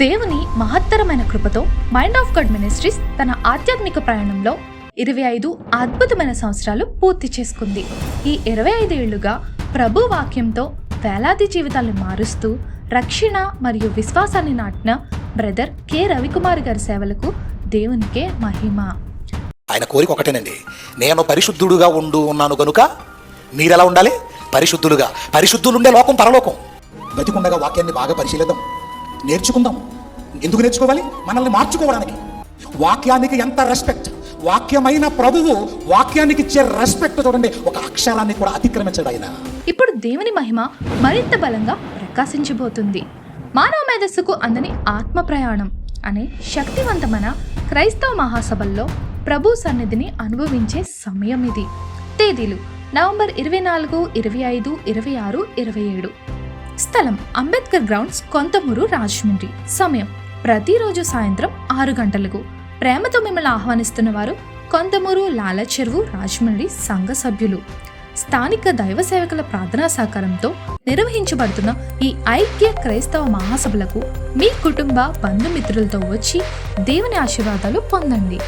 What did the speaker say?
దేవుని మహత్తరమైన కృపతో మైండ్ ఆఫ్ గాడ్ మినిస్ట్రీస్ తన ఆధ్యాత్మిక ప్రయాణంలో ఇరవై ఐదు అద్భుతమైన సంవత్సరాలు పూర్తి చేసుకుంది. ఈ ఇరవై ఐదు ఏళ్ళుగా ప్రభు వాక్యంతో వేలాది జీవితాలను మారుస్తూ రక్షణ మరియు విశ్వాసాన్ని నాటిన బ్రదర్ కె. రవికుమార్ గారి సేవలకు దేవునికే మహిమ. ఆయన కోరిక ఒకటేనండి. నేను పరిశుద్ధుడుగా ఉండు ఉన్నాను కనుక మీరెలా ఉండాలి? పరిశుద్ధులుగా. పరిశుద్ధులుండే లోకం పరలోకం. బతికుండగా వాక్యాన్ని బాగా పరిశీలిద్దాం. నేర్చుకుందాం. ఎందుకు నేర్చుకోవాలి? మనల్ని మార్చుకోవడానికి. వాక్యానికి ఎంత రెస్పెక్ట్ వాక్యమైన ప్రభువు వాక్యానికి ఇచ్చే రెస్పెక్ట్ చూడండి. ఒక అక్షరాన్ని కూడా అతిక్రమించడు ఆయన. ఇప్పుడు దేవుని మహిమ మరింత బలంగా ప్రకాశించబోతుంది. మానవ మేధస్సుకు అందని ఆత్మ ప్రయాణం అనే శక్తివంతమైన క్రైస్తవ మహాసభల్లో ప్రభు సన్నిధిని అనుభవించే సమయం ఇది. తేదీలు నవంబర్ ఇరవై నాలుగు ఇరవై ఐదు ఇరవై ఆరు ఇరవై ఏడు. స్థలం అంబేద్కర్ గ్రౌండ్స్ కొంతమూరు రాజమండ్రి. సమయం ప్రతిరోజు సాయంత్రం ఆరు గంటలకు. ప్రేమతో మిమ్మల్ని ఆహ్వానిస్తున్న వారు కొంతమూరు లాల చెరువు రాజమండ్రి సంఘ సభ్యులు. స్థానిక దైవ సేవకుల ప్రార్థనా సహకారంతో నిర్వహించబడుతున్న ఈ ఐక్య క్రైస్తవ మహాసభలకు మీ కుటుంబ బంధుమిత్రులతో వచ్చి దేవుని ఆశీర్వాదాలు పొందండి.